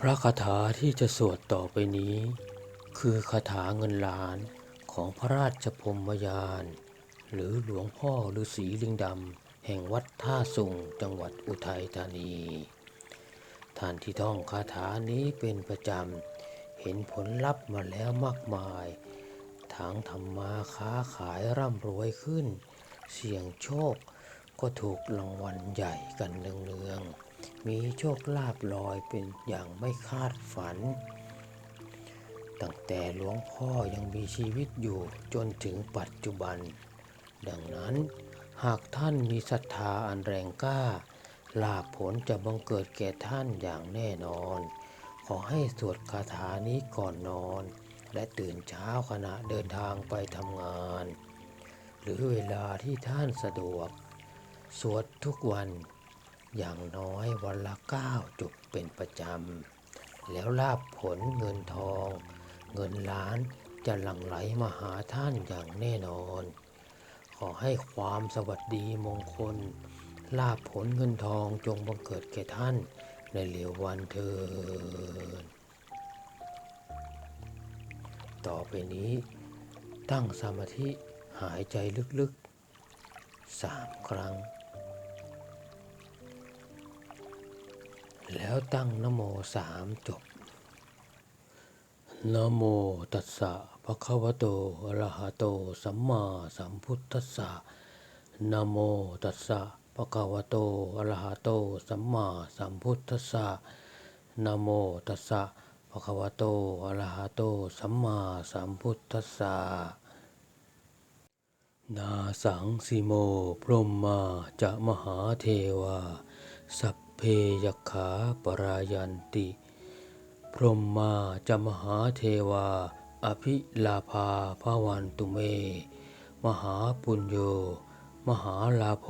พระคาถาที่จะสวดต่อไปนี้ คือคาถาเงินล้านของพระราชพรมยาน หรือหลวงพ่อฤาษีลิงดำแห่งวัดท่าสุงจังหวัดอุทัยธานี ท่านที่ท่องคาถานี้เป็นประจำ เห็นผลลัพธ์มาแล้วมากมายทั้งทำมาค้าขายร่ำรวยขึ้น เสี่ยงโชคก็ถูกรางวัลใหญ่กันเนืองๆ มีโชคลาภลอยเป็นอย่างไม่คาดฝัน ตั้งแต่หลวงพ่อยังมีชีวิตอยู่จนถึงปัจจุบัน ดังนั้นหากท่านมีศรัทธาอันแรงกล้า ลาภผลจะบังเกิดแก่ท่านอย่างแน่นอน ขอให้สวดคาถานี้ก่อนนอน และตื่นเช้าขณะเดินทางไปทำงาน หรือเวลาที่ท่านสะดวก สวดทุกวัน อย่างน้อยวันละเก้าจุดเป็นประจำ แล้วลาบผลเงินทอง เงินล้านจะหลั่งไหลมาหาท่านอย่างแน่นอน ขอให้ความสวัสดีมงคล ลาบผลเงินทองจงบังเกิดแก่ท่านในเร็ววันเถิดต่อไปนี้ ตั้งสมาธิหายใจลึกๆสามครั้ง แล้วตั้งนโมสามจบนโมตัสสะภะคะวะโตอะระหะโต สัมมาสัมพุทธัสสะนโมตัสสะภะคะวะโตอะระหะโต สัมมาสัมพุทธัสสะนโมตัสสะภะคะวะโตอะระหะโต สัมมาสัมพุทธัสสะนาสังสิโม พรหมมาจะมหาเทวา สัพ ยกขาปรายันติ พรหมมาจะมหาเทวา อภิลาภาภาวันตุเม มหาปุญโย มหาลาโภ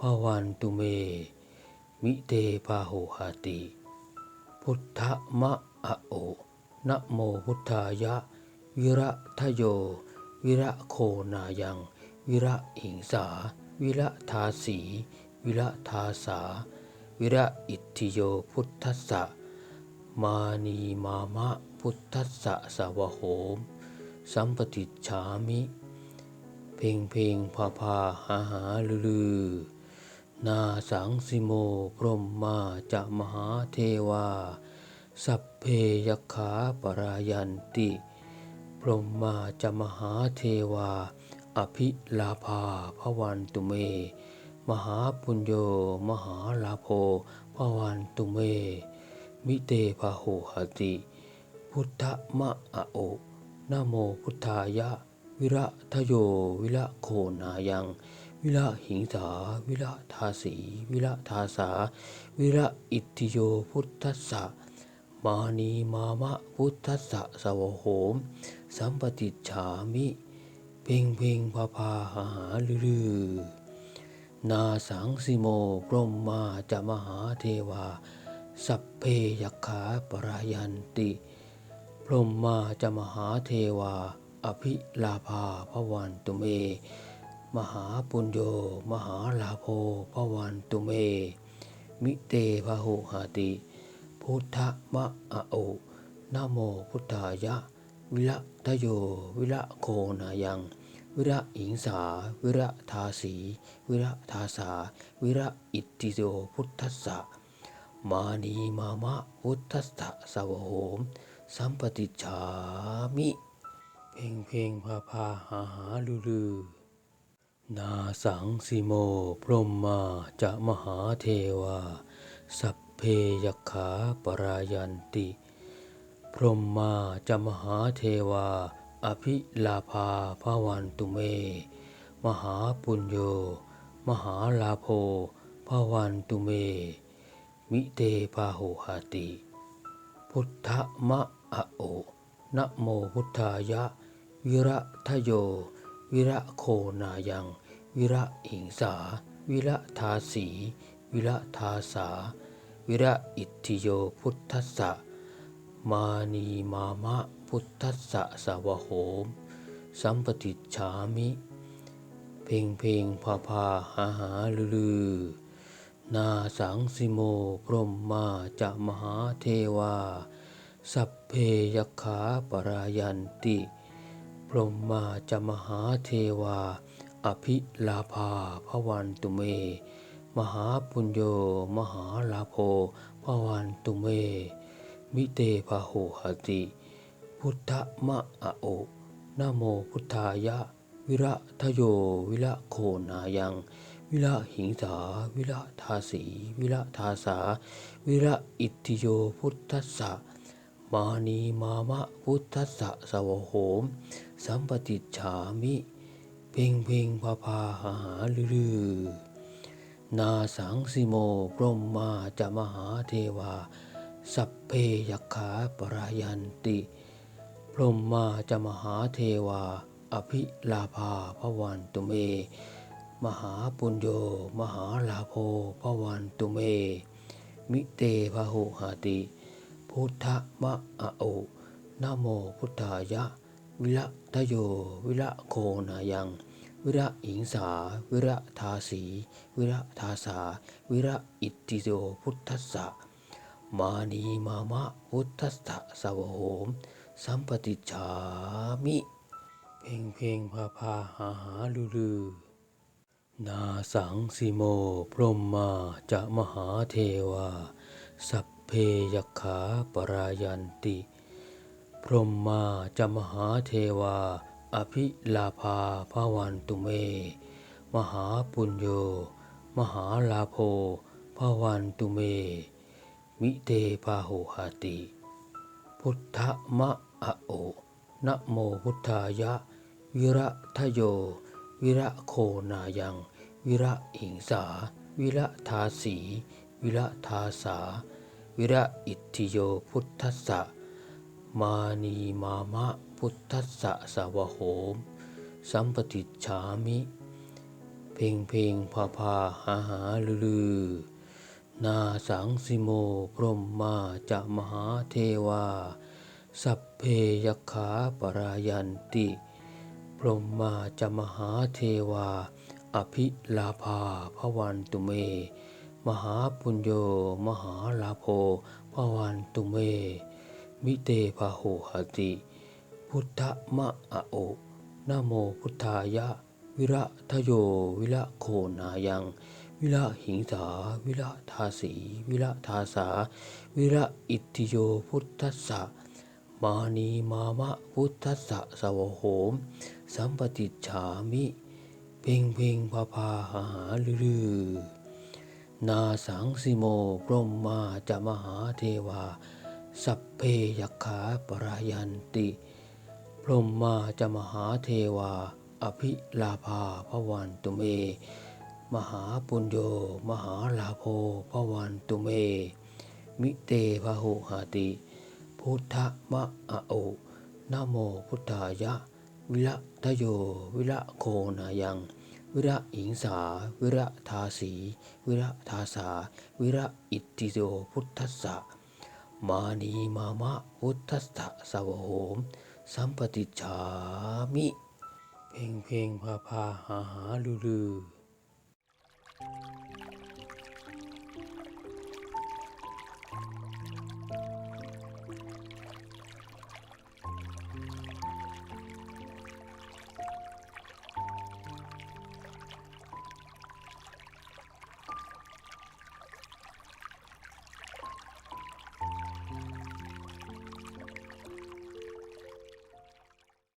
ภาวันตุเม มิเตปาโหหาติ พุทธมะอะโอนะโมพุทธายะ วิระทะโย วิระโคนายัง วิระหิงสา วิระทาสี วิระทาสา วิระอิทธิโยพุทธัสสะมานีมามะพุทธัสสะสาวโหม สัมปติฉามิ เพลงเพลงพาพาหาหาลือ นาสังสิโมพรหมมาจะมหาเทวา สัพเพยกขาปรายันติ พรหมมาจะมหาเทวา อภิลาภาพวันตุเม มหาปุญโย มหาลาโภพวันตุเม มิเตภาโหหติ พุทธมะอะโอนะโมพุทธายะ วิระทะโย วิระโคนายัง วิระหิงสา วิระทาสี วิระทาสา วิระอิทธิโยพุทธัสสะมานีมามะพุทธัสสะสวโหม สัมปติฉามิ เพ่งเพ่งพาพาหาหาลือ นาสังสิโมพรมมาจะมหาเทวา สัพเพยักขาปรายันติพรมมาจะมหาเทวา อภิลาภาพวันตุเม มหาปุญโยมหาลาโภพวันตุเม มิเตพะหุหาติ พุทธมะอะโอนโมพุทธายะ วิระทะโยวิระโคนายัง วิระอิงสา วิระทาสี วิระทาสา วิระอิทธิโยพุทธัสสะ มานีมามะพุทธัสสะสวโหม สัมปติจามิ เพ่งเพ่งพาพาหาหาลือลือนาสังสิโม พรหมมาจะมหาเทวา สัพเพยขาปรายันติ พรหมมาจะมหาเทวา อภิลาภาภาวันตุเม มหาปุญโย มหาลาโภภาวันตุเม มิเตปาโหหาติ พุทธมะอะโอนะโมพุทธายะ วิระทะโย วิระโคนายัง วิระหิงสา วิระทาสี วิระทาสา วิระอิทธิโยพุทธัสสะมานีมามะ พุทธัสสะสาวโหม สัมปติฉามิ เพ่งเพ่งพาพาหาหาลือ นาสังสิโมพรหมมาจะมหาเทวา สัพเพยขาปรายันติ พรหมมาจะมหาเทวา อภิลาภาพวันตุเม มหาปุญโญมหาลาโภพวันตุเมมิเตภาโหหติ พุทธมะอะโอนะโมพุทธายะ วิระทะโย วิระโคนายัง วิระหิงสา วิระทาสี วิระทาสา วิระอิทธิโยพุทธัสสะมานีมามะพุทธัสสะสวโหม สัมปติฉามิ เพ่งเพ่งพาพาหาลือ นาสังสิโมพรมมาจะมหาเทวา สัพเพยัคขาปรายันติ พรมมาจะมหาเทวา อภิลาภาพวันตุเม มหาปุญโญมหาลาโภพวันตุเม มิเตพะหุหาติ พุทธมะอะโอนะโมพุทธายะ วิระทะโย วิระโคนายัง วิระอิงสา วิระทาสี วิระทาสา วิระอิทธิโยพุทธัสสะ มานีมามะพุทธัสสะสวโหม สัมปติจฉามิ เพ่งเพ่งพาพาหาหาลือลือนาสังสิโม พรหมมาจะมหาเทวา สัพเพยัคขาปรายันติ พรหมมาจะมหาเทวา อภิลาภาภวันตุเม มหาปุญโญมหาลาโภภวันตุเม มิเตปาโหหาติ พุทธมะ อะโอ นะโมพุทธายะ วิระทะโย วิระโคนายัง วิระหิงสา วิระทาสี วิระทาสา วิระอิทธิโยพุทธัสสะ มานีมามะพุทธัสสะสาวโหม สัมปติฉามิ เพ่งเพ่งพาพาหาหาลือลือนาสังสิโมพรหมมาจะมหาเทวา สัพเพยัคขาปรายันติ พรหมมาจะมหาเทวา อภิลาภาพวันตุเม มหาปุญโญมหาลาโภพวันตุเม มิเตภาโหหติ พุทธมะอะโอนโมพุทธายะ วิระทะโยวิระโคนายัง วิระหิงสา วิระทาสี วิระทาสา วิระอิทธิโยพุทธัสสะ มานีมามะพุทธัสสะสวโหม สัมปติฉามิ เพ่งเพ่งพาพาหาลือ นาสังสิโมพรหมมาจะมหาเทวา สัพเพยัคขาปรายันติ พรหมมาจะมหาเทวา อภิลาภาพวันตุเม มหาปุญโญมหาลาโภพวันตุเม มิเตพะหุหาติ พุทธมะอะโอนะโมพุทธายะ วิระทะโย วิระโคนายัง วิระอิงสา วิระทาสี วิระทาสา วิระอิทธิโยพุทธัสสะ มานีมามะพุทธัสสะสวโหม สัมปติจฉามิ เพ่งเพ่งพาพาหาหาลือลือ